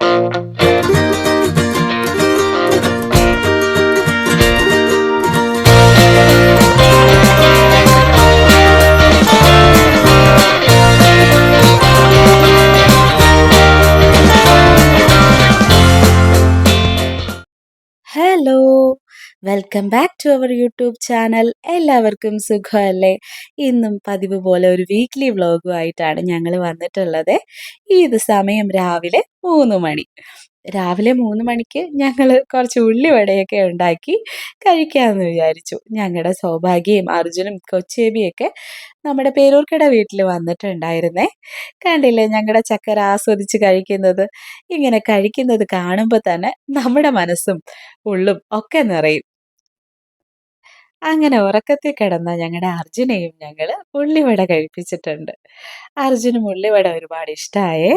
Thank you. Welcome back to our YouTube channel എല്ലാവർക്കും സുഖമല്ലേ? ഇന്നും പതിവ് പോലെ ഒരു വീക്ക്ലി വ്ളോഗുമായിട്ടാണ് ഞങ്ങൾ വന്നിട്ടുള്ളത്. ഇത് സമയം രാവിലെ മൂന്ന് മണി. രാവിലെ മൂന്ന് മണിക്ക് ഞങ്ങൾ കുറച്ച് ഉള്ളിവടയൊക്കെ ഉണ്ടാക്കി കഴിക്കാമെന്ന് വിചാരിച്ചു. ഞങ്ങളുടെ സൗഭാഗ്യയും അർജുനും കൊച്ചേബിയൊക്കെ നമ്മുടെ പേരൂർക്കട വീട്ടിൽ വന്നിട്ടുണ്ടായിരുന്നേ. കണ്ടില്ലേ ഞങ്ങളുടെ ചക്കര ആസ്വദിച്ച് കഴിക്കുന്നത്? ഇങ്ങനെ കഴിക്കുന്നത് കാണുമ്പോൾ തന്നെ നമ്മുടെ മനസ്സും ഉള്ളും ഒക്കെ നിറയും. അങ്ങനെ ഉറക്കത്തിൽ കിടന്ന ഞങ്ങളുടെ അർജുനെയും ഞങ്ങൾ ഉള്ളിവട കഴിപ്പിച്ചിട്ടുണ്ട്. അർജുനും ഉള്ളിവട ഒരുപാട് ഇഷ്ടമായേ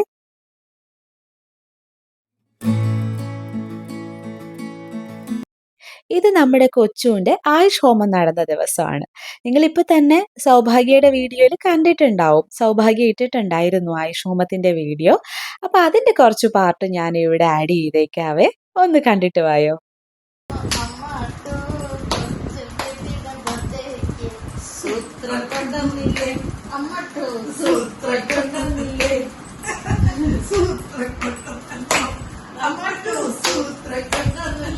ഇത് നമ്മുടെ കൊച്ചുവിന്റെ ആയുഷ് ഹോമം നടന്ന ദിവസമാണ്. നിങ്ങളിപ്പോൾ തന്നെ സൗഭാഗ്യയുടെ വീഡിയോയിൽ കണ്ടിട്ടുണ്ടാവും. സൗഭാഗ്യ ഇട്ടിട്ടുണ്ടായിരുന്നു ആയുഷ് ഹോമത്തിന്റെ വീഡിയോ. അപ്പോൾ അതിന്റെ കുറച്ച് പാർട്ട് ഞാൻ ഇവിടെ ആഡ് ചെയ്തേക്കാവേ. ഒന്ന് കണ്ടിട്ട് വായോ? ಸೂತ್ರಗಣನೆ ಸೂತ್ರಗಣನೆ ಅಮಟು ಸೂತ್ರಗಣನೆ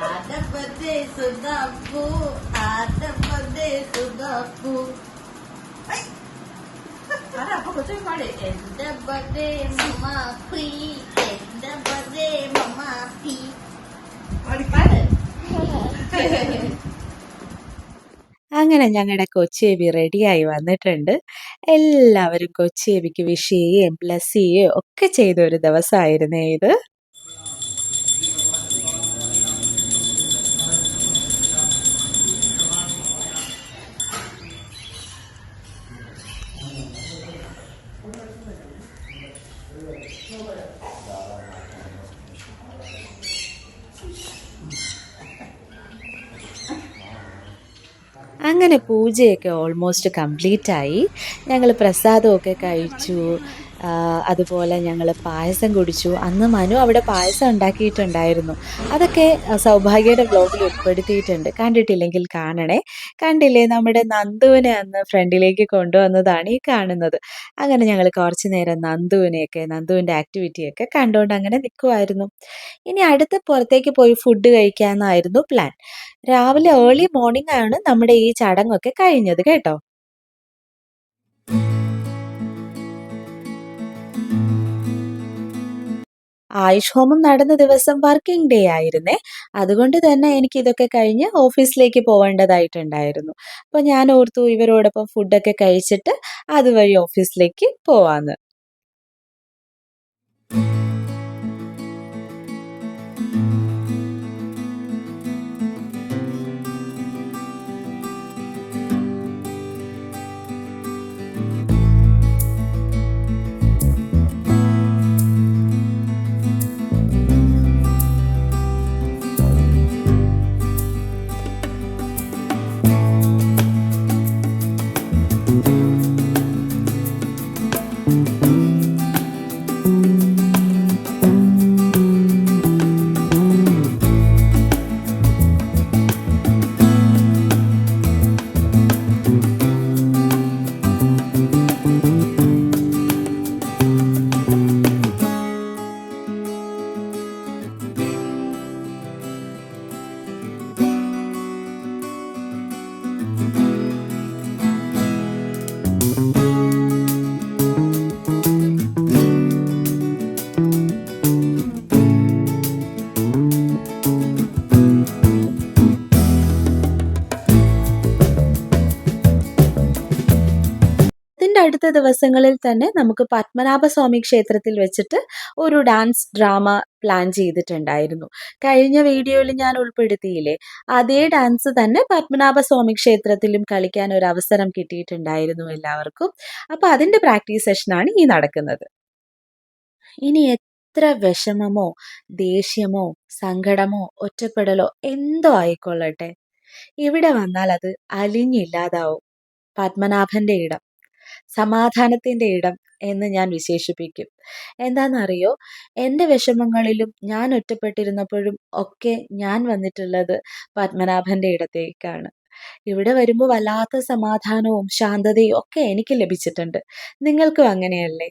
ಆದ ಪದೇ ಸುಧಾಪು ಆದ ಪದೇ ಸುಧಾಪು ಎಂದ ಬದೇ ಮಮ ಪ್ರೀ ಎಂದ ಬದೇ ಮಮ ಪ್ರೀ അങ്ങനെ ഞങ്ങളുടെ കൊച്ചേബി റെഡിയായി വന്നിട്ടുണ്ട്. എല്ലാവരും കൊച്ചേബിക്ക് വിഷ് ചെയ്യുകയും ബ്ലസ് ചെയ്യുകയും ഒക്കെ ചെയ്ത ഒരു ദിവസമായിരുന്നേ ഇത്. അങ്ങനെ പൂജയൊക്കെ ഓൾമോസ്റ്റ് കംപ്ലീറ്റ് ആയി. ഞങ്ങൾ പ്രസാദമൊക്കെ കഴിച്ചു. അതുപോലെ ഞങ്ങൾ പായസം കുടിച്ചു. അന്ന് മനു അവിടെ പായസം ഉണ്ടാക്കിയിട്ടുണ്ടായിരുന്നു. അതൊക്കെ സൗഭാഗ്യയുടെ ബ്ലോഗിൽ ഉൾപ്പെടുത്തിയിട്ടുണ്ട്. കണ്ടിട്ടില്ലെങ്കിൽ കാണണേ. കണ്ടില്ലേ നമ്മുടെ നന്ദുവിനെ അന്ന് ഫ്രണ്ടിലേക്ക് കൊണ്ടുവന്നതാണ് ഈ കാണുന്നത്. അങ്ങനെ ഞങ്ങൾ കുറച്ച് നേരം നന്ദുവിനെയൊക്കെ നന്ദുവിന്റെ ആക്ടിവിറ്റിയൊക്കെ കണ്ടുകൊണ്ട് അങ്ങനെ നിൽക്കുമായിരുന്നു ഇനി അടുത്ത പുറത്തേക്ക് പോയി ഫുഡ് കഴിക്കാമെന്നായിരുന്നു പ്ലാൻ രാവിലെ ഏർലി മോർണിംഗ് ആണ് നമ്മുടെ ഈ ചടങ്ങൊക്കെ കഴിഞ്ഞത് കേട്ടോ. ആയുഷ് ഹോമം നടന്ന ദിവസം വർക്കിംഗ് ഡേ ആയിരുന്നേ. അതുകൊണ്ട് തന്നെ എനിക്ക് ഇതൊക്കെ കഴിഞ്ഞ് ഓഫീസിലേക്ക് പോവേണ്ടതായിട്ടുണ്ടായിരുന്നു. അപ്പോൾ ഞാൻ ഓർത്തു ഇവരോടൊപ്പം ഫുഡൊക്കെ കഴിച്ചിട്ട് അതുവഴി ഓഫീസിലേക്ക് പോവാന്ന്. ദിവസങ്ങളിൽ തന്നെ നമുക്ക് പത്മനാഭസ്വാമി ക്ഷേത്രത്തിൽ വെച്ചിട്ട് ഒരു ഡാൻസ് ഡ്രാമ പ്ലാൻ ചെയ്തിട്ടുണ്ടായിരുന്നു. കഴിഞ്ഞ വീഡിയോയിൽ ഞാൻ ഉൾപ്പെടുത്തിയില്ലേ അതേ ഡാൻസ് തന്നെ പത്മനാഭസ്വാമി ക്ഷേത്രത്തിലും കളിക്കാൻ ഒരു അവസരം കിട്ടിയിട്ടുണ്ടായിരുന്നു എല്ലാവർക്കും. അപ്പോൾ അതിന്റെ പ്രാക്ടീസ് സെഷനാണ് ഈ നടക്കുന്നത്. ഇനി എത്ര വിഷമമോ ദേഷ്യമോ സങ്കടമോ ഒറ്റപ്പെടലോ എന്തോ ആയിക്കൊള്ളട്ടെ. ഇവിടെ വന്നാൽ അത് അലിഞ്ഞില്ലാതാവും. പത്മനാഭന്റെ ഇടം. സമാധാനത്തിന്റെ ഇടം എന്ന് ഞാൻ വിശേഷിപ്പിക്കും. എന്താണെന്നറിയോ എന്റെ വിഷമങ്ങളിലും ഞാൻ ഒറ്റപ്പെട്ടിരുന്നപ്പോഴും ഒക്കെ ഞാൻ വന്നിട്ടുള്ളത് പത്മനാഭന്റെ ഇടത്തേക്കാണ്. ഇവിടെ വരുമ്പോൾ വല്ലാത്ത സമാധാനവും ശാന്തതയും ഒക്കെ എനിക്ക് ലഭിച്ചിട്ടുണ്ട്. നിങ്ങൾക്കും അങ്ങനെയല്ലേ?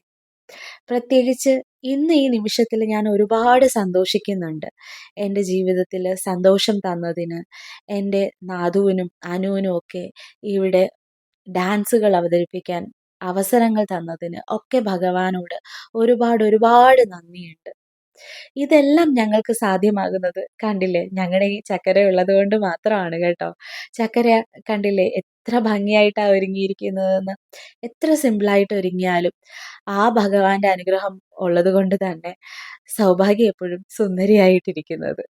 പ്രത്യേകിച്ച് ഇന്ന് ഈ നിമിഷത്തിൽ ഞാൻ ഒരുപാട് സന്തോഷിക്കുന്നുണ്ട്. എന്റെ ജീവിതത്തിൽ സന്തോഷം തന്നതിന്, എന്റെ നാഥുവിനും അനുവിനും ഒക്കെ ഇവിടെ ഡാൻസുകൾ അവതരിപ്പിക്കാൻ അവസരങ്ങൾ തന്നതിന് ഒക്കെ ഭഗവാനോട് ഒരുപാട് ഒരുപാട് നന്ദിയുണ്ട്. ഇതെല്ലാം ഞങ്ങൾക്ക് സാധ്യമാകുന്നത് കണ്ടില്ലേ ഞങ്ങളുടെ ഈ ചക്കര ഉള്ളത് കൊണ്ട് മാത്രമാണ് കേട്ടോ. ചക്കര കണ്ടില്ലേ എത്ര ഭംഗിയായിട്ടാ ഒരുങ്ങിയിരിക്കുന്നതെന്ന്. എത്ര സിമ്പിളായിട്ട് ഒരുങ്ങിയാലും ആ ഭഗവാന്റെ അനുഗ്രഹം ഉള്ളത് കൊണ്ട് തന്നെ സൗഭാഗ്യം എപ്പോഴും സുന്ദരിയായിട്ടിരിക്കുന്നത്.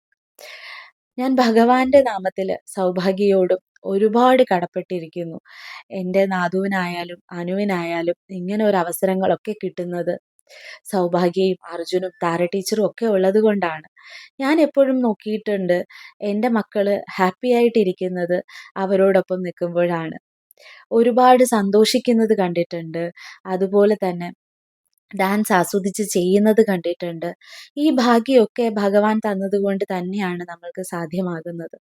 ഞാൻ ഭഗവാന്റെ നാമത്തിൽ സൗഭാഗ്യയോടും ഒരുപാട് കടപ്പെട്ടിരിക്കുന്നു. എന്റെ നാഥുവിനായാലും അനുവിനായാലും ഇങ്ങനെ ഒരു അവസരങ്ങളൊക്കെ കിട്ടുന്നത് സൗഭാഗ്യയും അർജുനും താര ടീച്ചറും ഒക്കെ ഉള്ളത് കൊണ്ടാണ് ഞാൻ എപ്പോഴും നോക്കിയിട്ടുണ്ട് എന്റെ മക്കൾ ഹാപ്പി ആയിട്ടിരിക്കുന്നത് അവരോടൊപ്പം നിൽക്കുമ്പോഴാണ്. ഒരുപാട് സന്തോഷിക്കുന്നത് കണ്ടിട്ടുണ്ട്. അതുപോലെ തന്നെ ഡാൻസ് ആസ്വദിച്ച് ചെയ്യുന്നത് കണ്ടിട്ടുണ്ട്. ഈ ഭാഗ്യമൊക്കെ ഭഗവാൻ തന്നതുകൊണ്ട് തന്നെയാണ് നമ്മൾക്ക് സാധ്യമാകുന്നത്.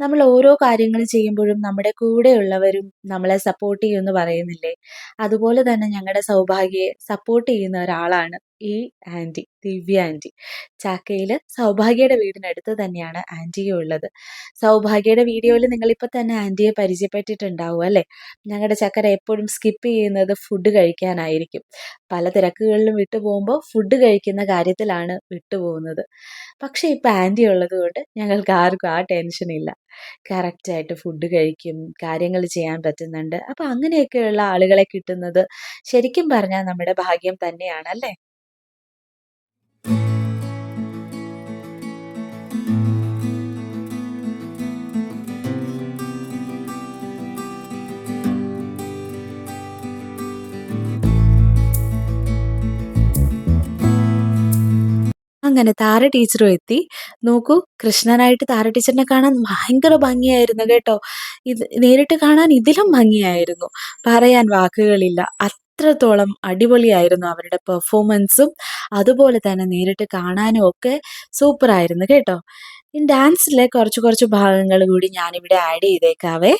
നമ്മൾ ഓരോ കാര്യങ്ങൾ ചെയ്യുമ്പോഴും നമ്മുടെ കൂടെയുള്ളവരും നമ്മളെ സപ്പോർട്ട് ചെയ്യുമെന്ന് പറയുന്നില്ലേ? അതുപോലെ തന്നെ ഞങ്ങളുടെ സൗഭാഗ്യയെ സപ്പോർട്ട് ചെയ്യുന്ന ഒരാളാണ് ഈ ആന്റി ദിവ്യ ആന്റി ചാക്കയിൽ സൗഭാഗ്യയുടെ വീടിനടുത്ത് തന്നെയാണ് ആന്റിയും ഉള്ളത്. സൗഭാഗ്യയുടെ വീഡിയോയിൽ നിങ്ങളിപ്പോൾ തന്നെ ആന്റിയെ പരിചയപ്പെട്ടിട്ടുണ്ടാവും അല്ലേ? ഞങ്ങളുടെ ചക്കര എപ്പോഴും സ്കിപ്പ് ചെയ്യുന്നത് ഫുഡ് കഴിക്കാനായിരിക്കും. പല തിരക്കുകളിലും വിട്ടുപോകുമ്പോൾ ഫുഡ് കഴിക്കുന്ന കാര്യത്തിലാണ് വിട്ടുപോകുന്നത്. പക്ഷേ ഇപ്പോൾ ആന്റി ഉള്ളത് ഉള്ളതുകൊണ്ട് ഞങ്ങൾക്ക് ആർക്കും ആ ടെൻഷനില്ല. കറക്റ്റായിട്ട് ഫുഡ് കഴിക്കും, കാര്യങ്ങൾ ചെയ്യാൻ പറ്റുന്നുണ്ട്. അപ്പോൾ അങ്ങനെയൊക്കെയുള്ള ആളുകളെ കിട്ടുന്നത് ശരിക്കും പറഞ്ഞാൽ നമ്മുടെ ഭാഗ്യം തന്നെയാണ് അല്ലേ? അങ്ങനെ താര ടീച്ചറും എത്തി. നോക്കൂ കൃഷ്ണനായിട്ട് താര ടീച്ചറിനെ കാണാൻ ഭയങ്കര ഭംഗിയായിരുന്നു കേട്ടോ. ഇത് നേരിട്ട് കാണാൻ ഇതിലും ഭംഗിയായിരുന്നു. പറയാൻ വാക്കുകളില്ല. അത്രത്തോളം അടിപൊളിയായിരുന്നു അവരുടെ പെർഫോമൻസും അതുപോലെ തന്നെ നേരിട്ട് കാണാനും ഒക്കെ സൂപ്പറായിരുന്നു കേട്ടോ. ഈ ഡാൻസിലെ കുറച്ച് കുറച്ച് ഭാഗങ്ങൾ കൂടി ഞാനിവിടെ ആഡ് ചെയ്തേക്കാവേ.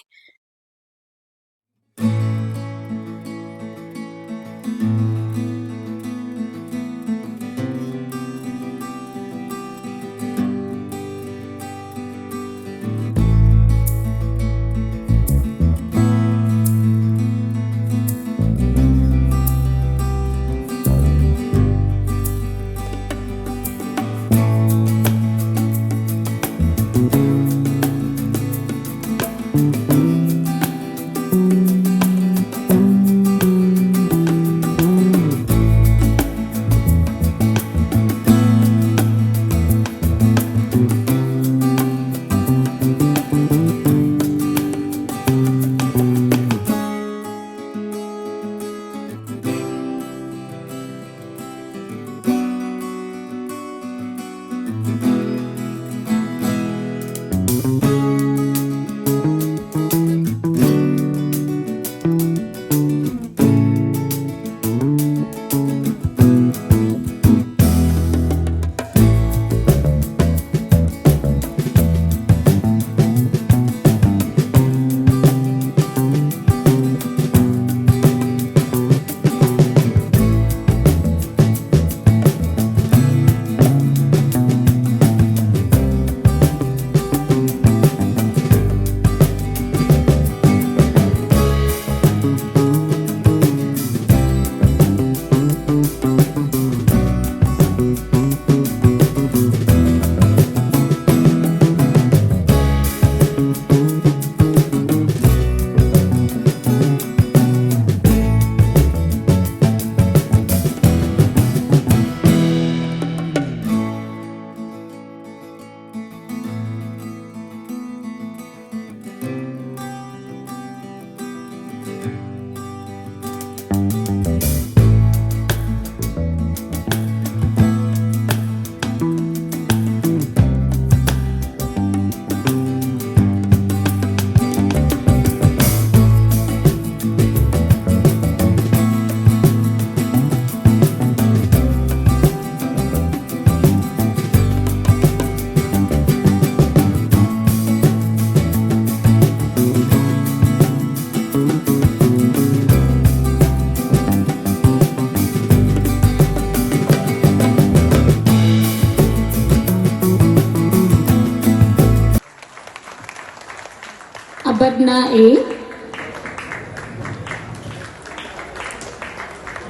അപർണ എ.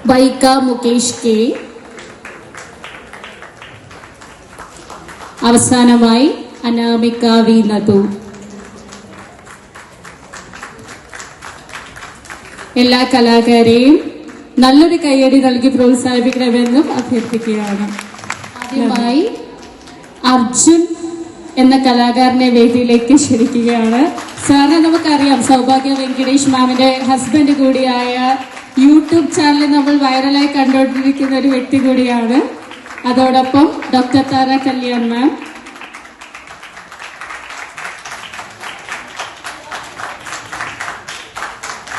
വൈക്ക മുകേഷ് കെ. അവസാനമായി അനാമിക വി നദു എല്ലാ കലാകാരെയും നല്ലൊരു കയ്യടി നൽകി പ്രോത്സാഹിപ്പിക്കണമെന്നും അഭ്യർത്ഥിക്കുകയാണ്. ആദ്യമായി അർജുൻ എന്ന കലാകാരനെ വേദിയിലേക്ക് ക്ഷണിക്കുകയാണ്. സാറിനെ നമുക്കറിയാം സൗഭാഗ്യ വെങ്കടേഷ് മാമിന്റെ ഹസ്ബൻഡ് കൂടിയായ യൂട്യൂബ് ചാനൽ നമ്മൾ വൈറലായി കണ്ടുകൊണ്ടിരിക്കുന്ന ഒരു വ്യക്തി കൂടിയാണ്. അതോടൊപ്പം ഡോക്ടർ താര കല്യാൺ മാം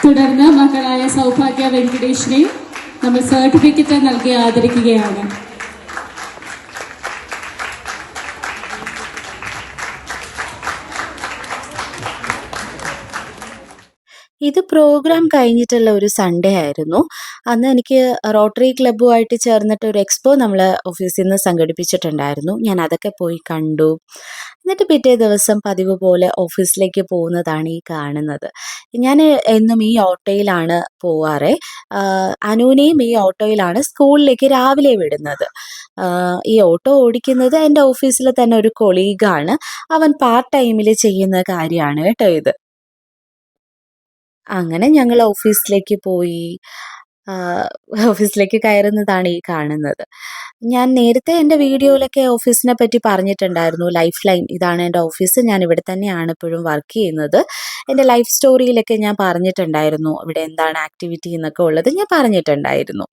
തുടർന്ന് മകളായ സൗഭാഗ്യ വെങ്കടേഷിനെ നമ്മൾ സർട്ടിഫിക്കറ്റ് നൽകി ആദരിക്കുകയാണ്. ഇത് പ്രോഗ്രാം കഴിഞ്ഞിട്ടുള്ള ഒരു സൺഡേ ആയിരുന്നു. അന്ന് എനിക്ക് റോട്ടറി ക്ലബ്ബുമായിട്ട് ചേർന്നിട്ട് ഒരു എക്സ്പോ നമ്മൾ ഓഫീസിൽ നിന്ന് സംഘടിപ്പിച്ചിട്ടുണ്ടായിരുന്നു. ഞാൻ അതൊക്കെ പോയി കണ്ടു. എന്നിട്ട് പിറ്റേ ദിവസം പതിവ് പോലെ ഓഫീസിലേക്ക് പോകുന്നതാണ് ഈ കാണുന്നത്. ഞാൻ എന്നും ഈ ഓട്ടോയിലാണ് പോവാറ്. അനുവിനെയും ഈ ഓട്ടോയിലാണ് സ്കൂളിലേക്ക് രാവിലെ വിടുന്നത്. ഈ ഓട്ടോ ഓടിക്കുന്നത് എന്റെ ഓഫീസിലെ തന്നെ ഒരു കൊളീഗാണ് അവൻ പാർട്ട് ടൈമിൽ ചെയ്യുന്ന കാര്യമാണ് കേട്ടോ ഇത്. അങ്ങനെ ഞങ്ങൾ ഓഫീസിലേക്ക് പോയി. ഓഫീസിലേക്ക് കയറുന്നതാണ് ഈ കാണുന്നത്. ഞാൻ നേരത്തെ എന്റെ വീഡിയോയിലൊക്കെ ഓഫീസിനെ പറ്റി പറഞ്ഞിട്ടുണ്ടായിരുന്നു. ലൈഫ് ലൈൻ ഇതാണ് എന്റെ ഓഫീസ്. ഞാൻ ഇവിടെ തന്നെയാണ് ഇപ്പോഴും വർക്ക് ചെയ്യുന്നത്. എന്റെ ലൈഫ് സ്റ്റോറിയിലൊക്കെ ഞാൻ പറഞ്ഞിട്ടുണ്ടായിരുന്നു. ഇവിടെ എന്താണ് ആക്ടിവിറ്റി എന്നൊക്കെ ഉള്ളത് ഞാൻ പറഞ്ഞിട്ടുണ്ടായിരുന്നു.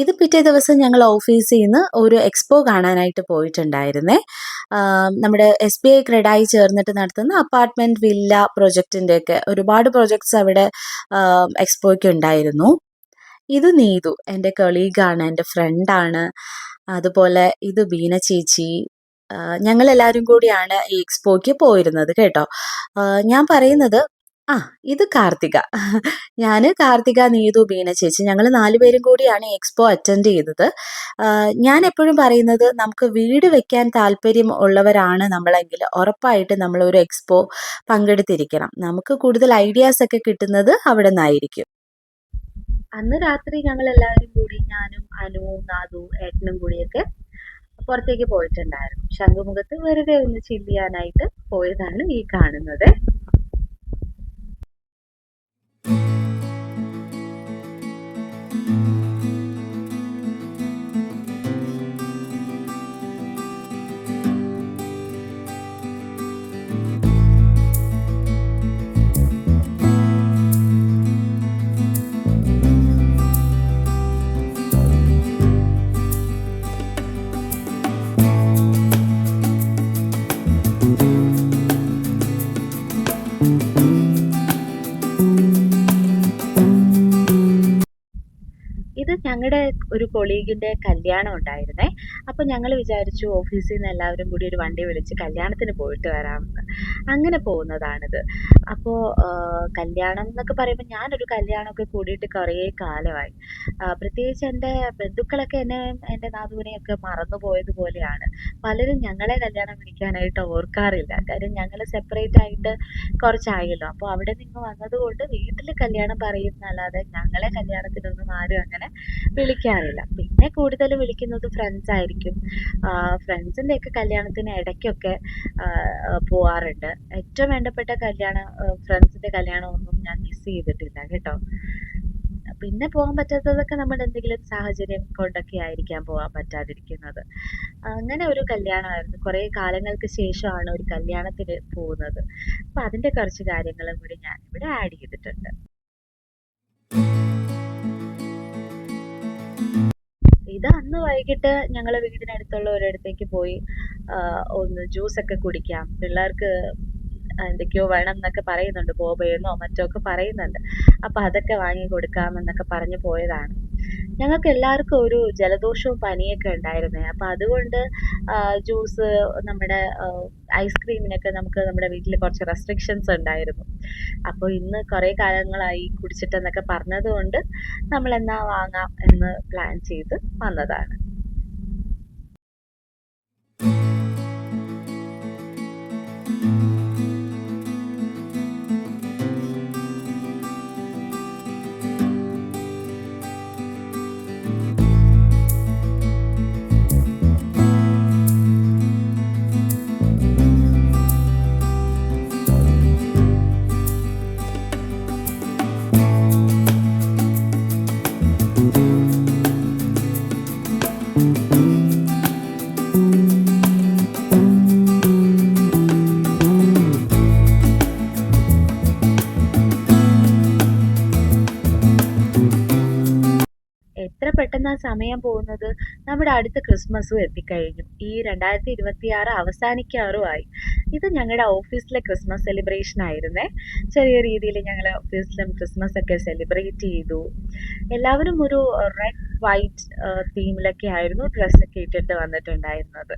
ഇത് പിറ്റേ ദിവസം ഞങ്ങൾ ഓഫീസിൽ നിന്ന് ഒരു എക്സ്പോ കാണാനായിട്ട് പോയിട്ടുണ്ടായിരുന്നേ. നമ്മുടെ എസ് ബി ഐ ക്രെഡായി ചേർന്നിട്ട് നടത്തുന്ന അപ്പാർട്ട്മെന്റ് വില്ല പ്രൊജക്റ്റിന്റെ ഒക്കെ ഒരുപാട് പ്രൊജക്ട്സ് അവിടെ എക്സ്പോയ്ക്ക് ഉണ്ടായിരുന്നു. ഇത് നീതു എന്റെ കൊളീഗാണ് എന്റെ ഫ്രണ്ടാണ്. അതുപോലെ ഇത് ബീന ചേച്ചി. ഞങ്ങൾ എല്ലാവരും കൂടിയാണ് ഈ എക്സ്പോയ്ക്ക് പോയിരുന്നത് കേട്ടോ. ഞാൻ പറയുന്നത് ആ ഇത് കാർത്തിക. ഞാൻ കാർത്തിക നീതു ബീന ചേച്ചി. ഞങ്ങൾ നാലുപേരും കൂടിയാണ് എക്സ്പോ അറ്റൻഡ് ചെയ്തത്. ഞാൻ എപ്പോഴും പറയുന്നത് നമുക്ക് വീട് വെക്കാൻ താല്പര്യം ഉള്ളവരാണ് നമ്മളെങ്കിൽ ഉറപ്പായിട്ട് നമ്മൾ ഒരു എക്സ്പോ പങ്കെടുത്തിരിക്കണം. നമുക്ക് കൂടുതൽ ഐഡിയാസ് ഒക്കെ കിട്ടുന്നത് അവിടെ നിന്നായിരിക്കും അന്ന് രാത്രി ഞങ്ങൾ എല്ലാവരും കൂടി ഞാനും അനുവും നാദുവും ഏട്ടനും കൂടിയൊക്കെ പുറത്തേക്ക് പോയിട്ടുണ്ടായിരുന്നു. ശംഖുമുഖത്ത് വെറുതെ ഒന്ന് ചില്ലിയാനായിട്ട് പോയതാണ് ഈ കാണുന്നത്. ഇത് ഞങ്ങളുടെ ഒരു കൊളീഗിന്റെ കല്യാണം ഉണ്ടായിരുന്നേ. അപ്പൊ ഞങ്ങൾ വിചാരിച്ചു ഓഫീസിൽ നിന്ന് എല്ലാവരും കൂടി ഒരു വണ്ടി വിളിച്ച് കല്യാണത്തിന് പോയിട്ട് വരാമെന്ന് അങ്ങനെ പോകുന്നതാണിത്. അപ്പോൾ കല്യാണം എന്നൊക്കെ പറയുമ്പോൾ ഞാനൊരു കല്യാണമൊക്കെ കൂടിയിട്ട് കുറേ കാലമായി. പ്രത്യേകിച്ച് എന്റെ ബന്ധുക്കളൊക്കെ എന്നെ എന്റെ നാഥുവിനെയൊക്കെ മറന്നു പോയതുപോലെയാണ് പലരും ഞങ്ങളെ കല്യാണം വിളിക്കാനായിട്ട് ഓർക്കാറില്ല. കാര്യം ഞങ്ങൾ സെപ്പറേറ്റ് ആയിട്ട് കുറച്ചായല്ലോ. അപ്പോൾ അവിടെ നിന്ന് വന്നതുകൊണ്ട് വീട്ടിൽ കല്യാണം പറയുന്നല്ലാതെ ഞങ്ങളെ കല്യാണത്തിനൊന്നും ആരും അങ്ങനെ വിളിക്കാറില്ല. പിന്നെ കൂടുതൽ വിളിക്കുന്നത് ഫ്രണ്ട്സ് ആയിരിക്കും. ഫ്രണ്ട്സിന്റെയൊക്കെ കല്യാണത്തിന് ഇടയ്ക്കൊക്കെ പോവാറുണ്ട്. ഏറ്റവും വേണ്ടപ്പെട്ട കല്യാണം ഫ്രണ്ട്സിന്റെ കല്യാണമൊന്നും ഞാൻ മിസ് ചെയ്തിട്ടില്ല കേട്ടോ. പിന്നെ പോകാൻ പറ്റാത്തതൊക്കെ നമ്മൾ എന്തെങ്കിലും സാഹചര്യം കൊണ്ടൊക്കെ ആയിരിക്കാം പോകാൻ പറ്റാതിരിക്കുന്നത്. അങ്ങനെ ഒരു കല്യാണമായിരുന്നു. കുറേ കാലങ്ങൾക്ക് ശേഷമാണ് ഒരു കല്യാണത്തിന് പോകുന്നത്. അപ്പം അതിന്റെ കുറച്ച് കാര്യങ്ങളും കൂടി ഞാൻ ഇവിടെ ആഡ് ചെയ്തിട്ടുണ്ട്. ഇത് അന്ന് വൈകിട്ട് ഞങ്ങളെ വീടിനടുത്തുള്ള ഒരിടത്തേക്ക് പോയി ഒന്ന് ജ്യൂസ് ഒക്കെ കുടിക്കാം. പിള്ളേർക്ക് എന്തൊക്കെയോ വേണം എന്നൊക്കെ പറയുന്നുണ്ട് ബോബയെന്നോ മറ്റോ ഒക്കെ പറയുന്നുണ്ട്. അപ്പൊ അതൊക്കെ വാങ്ങി കൊടുക്കാം എന്നൊക്കെ പറഞ്ഞു പോയതാണ്. ഞങ്ങൾക്ക് എല്ലാവർക്കും ഒരു ജലദോഷവും പനിയൊക്കെ ഉണ്ടായിരുന്നു. അപ്പോൾ അതുകൊണ്ട് ജ്യൂസ് നമ്മുടെ ഐസ്ക്രീമിനൊക്കെ നമുക്ക് നമ്മുടെ വീട്ടിൽ കുറച്ച് റെസ്ട്രിക്ഷൻസ് ഉണ്ടായിരുന്നു. അപ്പോൾ ഇന്ന് കുറേ കാലങ്ങളായി കുടിച്ചിട്ടെന്നൊക്കെ പറഞ്ഞതുകൊണ്ട് എന്നാ വാങ്ങാം എന്ന് പ്ലാൻ ചെയ്ത് വന്നതാണ്. എത്ര ആ സമയം പോകുന്നത് നമ്മുടെ അടുത്ത ക്രിസ്മസും എത്തിക്കഴിഞ്ഞു. ഈ രണ്ടായിരത്തി ഇരുപത്തി ആറ് അവസാനിക്കാറുമായി. ഇത് ഞങ്ങളുടെ ഓഫീസിലെ ക്രിസ്മസ് സെലിബ്രേഷൻ ആയിരുന്നേ. ചെറിയ രീതിയിൽ ഞങ്ങൾ ഓഫീസിലും ക്രിസ്മസ് ഒക്കെ സെലിബ്രേറ്റ് ചെയ്തു. എല്ലാവരും ഒരു റെഡ് വൈറ്റ് തീമിലൊക്കെ ആയിരുന്നു ഡ്രസ്സൊക്കെ ഇട്ടിട്ട് വന്നിട്ടുണ്ടായിരുന്നത്.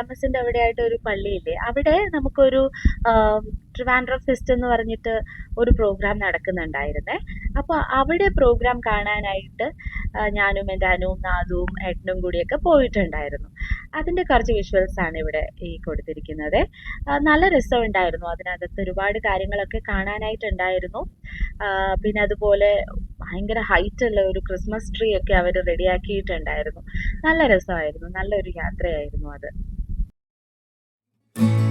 എം അവിടെ ആയിട്ട് ഒരു പള്ളിയില്ലേ? അവിടെ നമുക്കൊരു ട്രിവാൻഡ്രം ഫെസ്റ്റ് എന്ന് പറഞ്ഞിട്ട് ഒരു പ്രോഗ്രാം നടക്കുന്നുണ്ടായിരുന്നേ. അപ്പൊ അവിടെ പ്രോഗ്രാം കാണാനായിട്ട് ഞാനും എന്റെ അനുവും നാദുവും ഏട്ടനും കൂടിയൊക്കെ പോയിട്ടുണ്ടായിരുന്നു. അതിന്റെ കുറച്ച് വിഷ്വൽസ് ആണ് ഇവിടെ ഈ കൊടുത്തിരിക്കുന്നത്. നല്ല രസമുണ്ടായിരുന്നു. അതിനകത്ത് ഒരുപാട് കാര്യങ്ങളൊക്കെ കാണാനായിട്ടുണ്ടായിരുന്നു. പിന്നെ അതുപോലെ ഭയങ്കര ഹൈറ്റ് ഉള്ള ഒരു ക്രിസ്മസ് ട്രീ ഒക്കെ അവർ റെഡിയാക്കിയിട്ടുണ്ടായിരുന്നു നല്ല രസമായിരുന്നു. നല്ലൊരു യാത്രയായിരുന്നു അത്. thank you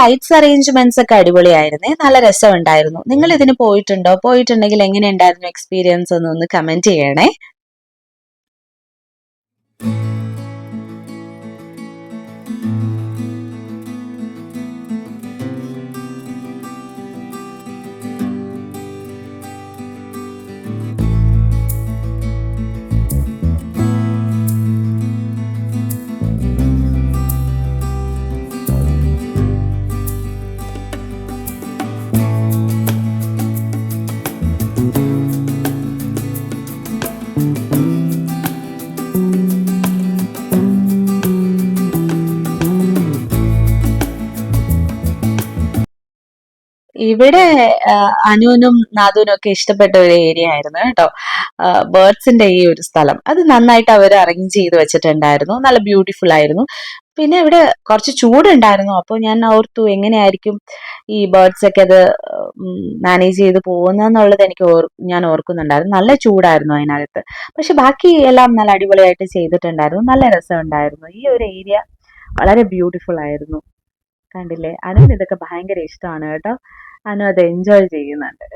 Lights arrangements ഒക്കെ അടിപൊളിയായിരുന്നേ. നല്ല രസമുണ്ടായിരുന്നു. നിങ്ങൾ ഇതിന് പോയിട്ടുണ്ടോ? പോയിട്ടുണ്ടെങ്കിൽ എങ്ങനെ ഉണ്ടായിരുന്നു എക്സ്പീരിയൻസ് എന്ന് ഒന്ന് കമന്റ് ചെയ്യണേ. ഇവിടെ അനുവിനും നാദുവിനും ഒക്കെ ഇഷ്ടപ്പെട്ട ഒരു ഏരിയ ആയിരുന്നു കേട്ടോ. ബേർഡ്സിന്റെ ഈ ഒരു സ്ഥലം. അത് നന്നായിട്ട് അവർ അറേഞ്ച് ചെയ്ത് വെച്ചിട്ടുണ്ടായിരുന്നു. നല്ല ബ്യൂട്ടിഫുൾ ആയിരുന്നു. പിന്നെ ഇവിടെ കുറച്ച് ചൂടുണ്ടായിരുന്നു. അപ്പോൾ ഞാൻ ഓർത്തു എങ്ങനെയായിരിക്കും ഈ ബേർഡ്സ് ഒക്കെ അത് മാനേജ് ചെയ്ത് പോകുന്നതെന്നുള്ളത് എനിക്ക് ഓർ ഞാൻ ഓർക്കുന്നുണ്ടായിരുന്നു. നല്ല ചൂടായിരുന്നു അതിനകത്ത്. പക്ഷെ ബാക്കി എല്ലാം നല്ല അടിപൊളിയായിട്ട് ചെയ്തിട്ടുണ്ടായിരുന്നു. നല്ല രസമുണ്ടായിരുന്നു. ഈ ഒരു ഏരിയ വളരെ ബ്യൂട്ടിഫുൾ ആയിരുന്നു. കണ്ടില്ലേ? അനുവിന് ഇതൊക്കെ ഭയങ്കര ഇഷ്ടമാണ് കേട്ടോ. അനു അത് എൻജോയ് ചെയ്യുന്നുണ്ട്.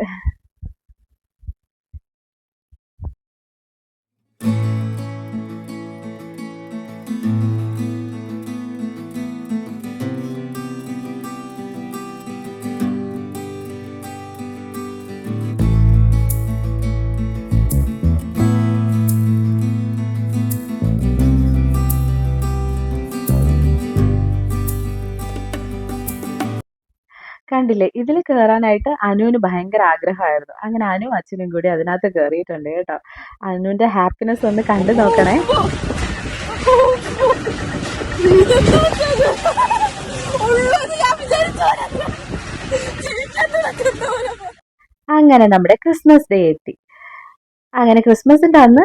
കണ്ടില്ലേ? ഇതിൽ കയറാനായിട്ട് അനുവിന് ഭയങ്കര ആഗ്രഹമായിരുന്നു. അങ്ങനെ അനു അച്ഛനും കൂടി അതിനകത്ത് കയറിയിട്ടുണ്ട് കേട്ടോ. അനുവിന്റെ ഹാപ്പിനെസ് ഒന്ന് കണ്ടു നോക്കണേ. അങ്ങനെ നമ്മുടെ ക്രിസ്മസ് ഡേ എത്തി. അങ്ങനെ ക്രിസ്മസിന്റെ അന്ന്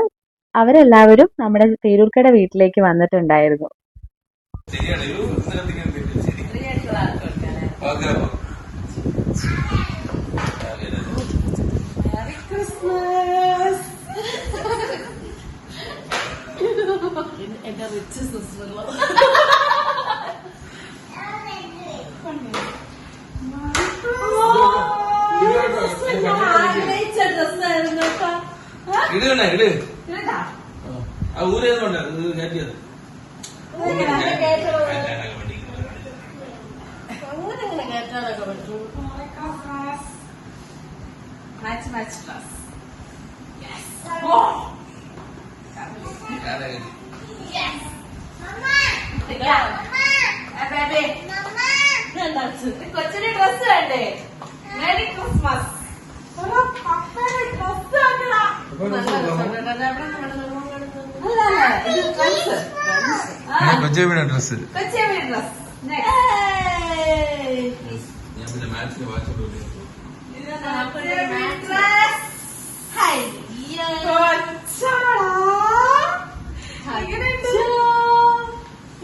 അവരെല്ലാവരും നമ്മുടെ പേരൂർക്കട വീട്ടിലേക്ക് വന്നിട്ടുണ്ടായിരുന്നു. ശരിയാണ്. ഒരു സ്ഥലത്തേക്ക് ശരി ഓക്കെ അപ്പൊ എന്റെ റിച്ച് സിസ്റ്റർ ആഗ്രഹിച്ച ഡ്രസ്സായിരുന്നു കേട്ടോ ഇട് കണ്ണ ഇട് കേട്ടാ ആ ഊരേതുകൊണ്ട് കയറ്റിയത് കേട്ടോളൂ ഊരെങ്ങനെ കേട്ടാലൊക്കെ പറ്റൂ മാച്ച് മാച്ച് ക്ലാസ് കൊച്ചിന് ഡ്രസ് വേണ്ടേ? മെരി ക്രിസ്മസ് ഡ്രസ് കൊച്ചിയുടെ ഡ്രസ് ഞാൻ പിന്നെ മാച്ചിന് വാങ്ങിച്ചോണ്ട്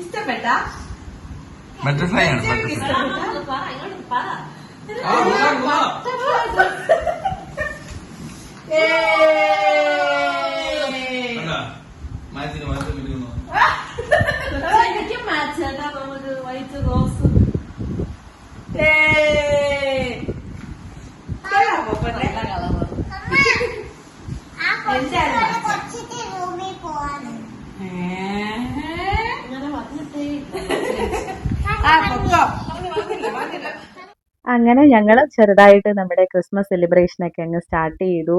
ഇഷ്ടപ്പെട്ട ബട്ടർഫ്ലൈ ആണ് ബട്ടർഫ്ലൈ ആ, കൊള്ളാം, കൊള്ളാം. കണ്ടാ മാച്ചിന് വാങ്ങിച്ചു കിട്ടുന്നു എനിക്കും മാച്ച് കേട്ടാ നമുക്ക് വൈറ്റ് റോസ് അങ്ങനെ ഞങ്ങൾ ചെറുതായിട്ട് നമ്മുടെ ക്രിസ്മസ് സെലിബ്രേഷനൊക്കെ അങ്ങ് സ്റ്റാർട്ട് ചെയ്തു.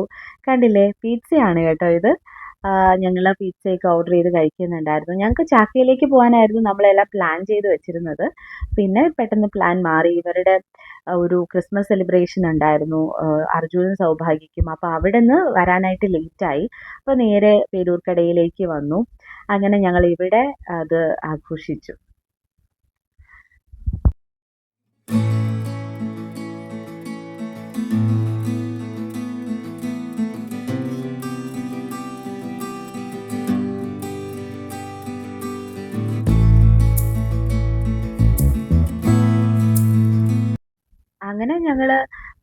കണ്ടില്ലേ? പിzzയാണ് കേട്ടോ ഇത്. ഞങ്ങൾ പിzzയൊക്കെ ഓർഡർ ചെയ്ത് കഴിക്കുന്നുണ്ടായിരുന്നു. ഞങ്ങൾക്ക് ചാക്കയിലേക്ക് പോകാനായിരുന്നു നമ്മളെല്ലാം പ്ലാൻ ചെയ്ത് വെച്ചിരുന്നത്. പിന്നെ പെട്ടെന്ന് പ്ലാൻ മാറി. ഇവരുടെ ഒരു ക്രിസ്മസ് സെലിബ്രേഷൻ ഉണ്ടായിരുന്നു. അർജുനൻ അർജുനും സൗഭാഗ്യക്കും അപ്പോൾ അവിടെ നിന്ന് വരാനായിട്ട് ലേറ്റായി അപ്പോൾ നേരെ പേരൂർക്കടയിലേക്ക് വന്നു. അങ്ങനെ ഞങ്ങൾ ഇവിടെ അത് ആഘോഷിച്ചു. അങ്ങനെ ഞങ്ങൾ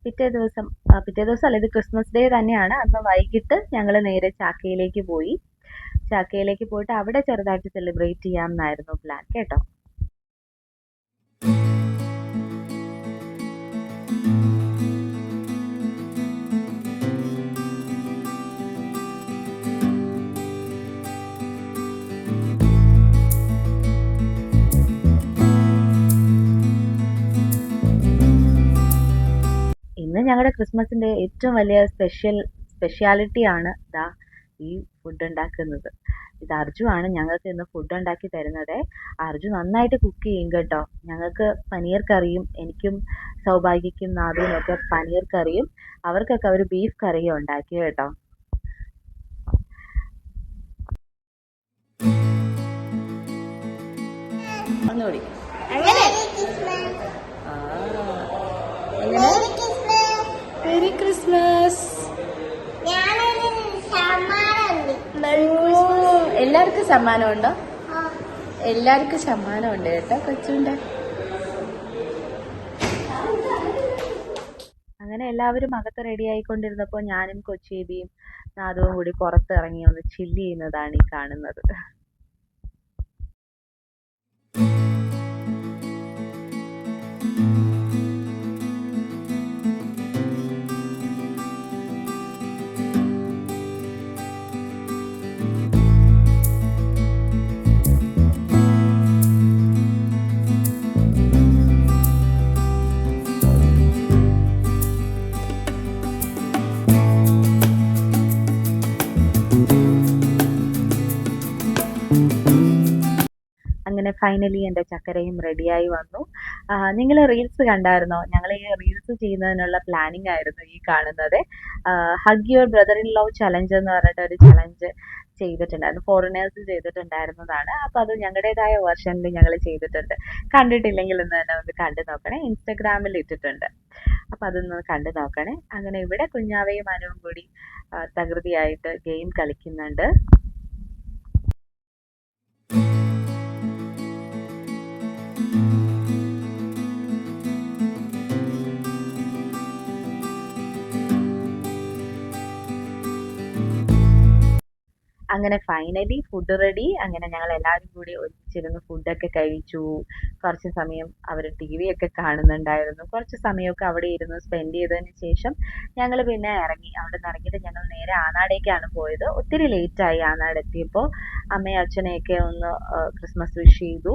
പിറ്റേ ദിവസം പിറ്റേ ദിവസം അല്ല ഇത് ക്രിസ്മസ് ഡേ തന്നെയാണ്. അന്ന് വൈകിട്ട് ഞങ്ങൾ നേരെ ചാക്കയിലേക്ക് പോയി. ചാക്കയിലേക്ക് പോയിട്ട് അവിടെ ചെറുതായിട്ട് സെലിബ്രേറ്റ് ചെയ്യാം എന്നായിരുന്നു പ്ലാൻ. കേട്ടോ? ഞങ്ങളുടെ ക്രിസ്മസിന്റെ ഏറ്റവും വലിയ സ്പെഷ്യൽ സ്പെഷ്യാലിറ്റി ആണ് ദാ ഈ ഫുഡ് ഉണ്ടാക്കുന്നത്. ഇത് അർജു ആണ് ഞങ്ങൾക്ക് ഇന്ന് ഫുഡ് ഉണ്ടാക്കി തരുന്നത്. അർജു നന്നായിട്ട് കുക്ക് ചെയ്യും കേട്ടോ. ഞങ്ങൾക്ക് പനീർ കറിയും എനിക്കും സൗഭാഗ്യക്കും നാദുവിനും ഒക്കെ പനീർ കറിയും അവർക്കൊക്കെ അവർ ബീഫ് കറിയും ഉണ്ടാക്കി കേട്ടോ. ഒന്നുകൂടി അങ്ങനെ മെറി ക്രിസ്മസ് എല്ലാവർക്കും സമ്മാനമുണ്ടോ? എല്ലാവർക്കും സമ്മാനമുണ്ട് കേട്ടോ കൊച്ചുണ്ട്. അങ്ങനെ എല്ലാവരും അകത്ത് റെഡി ആയിക്കൊണ്ടിരുന്നപ്പോ ഞാനും കൊച്ചേബിയും നാദവും കൂടി പുറത്തിറങ്ങി ഒന്ന് ചില്ല് ചെയ്യുന്നതാണ് ഈ കാണുന്നത്. Thank you. അങ്ങനെ ഫൈനലി എന്റെ ചക്കരയും റെഡിയായി വന്നു. നിങ്ങൾ റീൽസ് കണ്ടായിരുന്നോ? ഞങ്ങൾ ഈ റീൽസ് ചെയ്യുന്നതിനുള്ള പ്ലാനിങ് ആയിരുന്നു ഈ കാണുന്നത്. Hug your brother in love challenge എന്ന് പറഞ്ഞിട്ട് ഒരു ചലഞ്ച് ചെയ്തിട്ടുണ്ടായിരുന്നു. ഫോറിനേഴ്സ് ചെയ്തിട്ടുണ്ടായിരുന്നതാണ്. അപ്പോൾ അത് ഞങ്ങളുടേതായ വേർഷനിൽ ഞങ്ങൾ ചെയ്തിട്ടുണ്ട്. കണ്ടിട്ടില്ലെങ്കിൽ ഒന്ന് തന്നെ ഒന്ന് കണ്ടു നോക്കണേ. ഇൻസ്റ്റഗ്രാമിൽ ഇട്ടിട്ടുണ്ട്. അപ്പോൾ അതൊന്ന് കണ്ടു നോക്കണേ. അങ്ങനെ ഇവിടെ കുഞ്ഞാവയും അനുവും കൂടി തകൃതിയായിട്ട് ഗെയിം കളിക്കുന്നുണ്ട്. അങ്ങനെ ഫൈനലി ഫുഡ് റെഡി അങ്ങനെ ഞങ്ങൾ എല്ലാവരും കൂടി ഒരുമിച്ചിരുന്ന് ഫുഡൊക്കെ കഴിച്ചു. കുറച്ച് സമയം അവർ ടി വി ഒക്കെ കാണുന്നുണ്ടായിരുന്നു. കുറച്ച് സമയമൊക്കെ അവിടെ ഇരുന്ന് സ്പെൻഡ് ചെയ്തതിന് ശേഷം ഞങ്ങൾ പിന്നെ ഇറങ്ങി. അവിടെ നിന്ന് ഇറങ്ങിയിട്ട് ഞങ്ങൾ നേരെ ആനാടേക്കാണ് പോയത്. ഒത്തിരി ലേറ്റ് ലേറ്റായി ആനാട് എത്തിയപ്പോൾ അമ്മയും അച്ഛനെയൊക്കെ ഒന്ന് ക്രിസ്മസ് വിഷ് ചെയ്തു.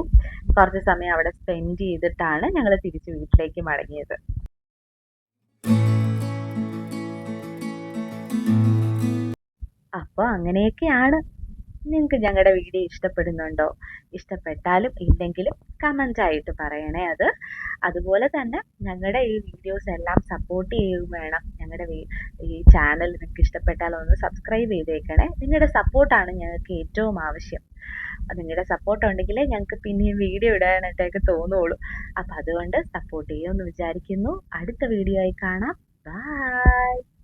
കുറച്ച് സമയം അവിടെ സ്പെൻഡ് ചെയ്തിട്ടാണ് ഞങ്ങൾ തിരിച്ച് വീട്ടിലേക്ക് മടങ്ങിയത്. അപ്പോൾ അങ്ങനെയൊക്കെയാണ്. നിങ്ങൾക്ക് ഞങ്ങളുടെ വീഡിയോ ഇഷ്ടപ്പെടുന്നുണ്ടോ? ഇഷ്ടപ്പെട്ടാലും ഇല്ലെങ്കിലും കമന്റ് ആയിട്ട് പറയണേ അത്. അതുപോലെ തന്നെ ഞങ്ങളുടെ ഈ വീഡിയോസ് എല്ലാം സപ്പോർട്ട് ചെയ്യുകയും വേണം. ഞങ്ങളുടെ ഈ ചാനൽ നിങ്ങൾക്ക് ഇഷ്ടപ്പെട്ടാൽ ഒന്ന് സബ്സ്ക്രൈബ് ചെയ്തേക്കണേ. നിങ്ങളുടെ സപ്പോർട്ടാണ് ഞങ്ങൾക്ക് ഏറ്റവും ആവശ്യം. നിങ്ങളുടെ സപ്പോർട്ട് ഉണ്ടെങ്കിലേ ഞങ്ങൾക്ക് പിന്നെയും വീഡിയോ ഇടാനായിട്ടൊക്കെ തോന്നുള്ളൂ. അപ്പം അതുകൊണ്ട് സപ്പോർട്ട് ചെയ്യുമെന്ന് വിചാരിക്കുന്നു. അടുത്ത വീഡിയോ ആയി കാണാം. ബൈ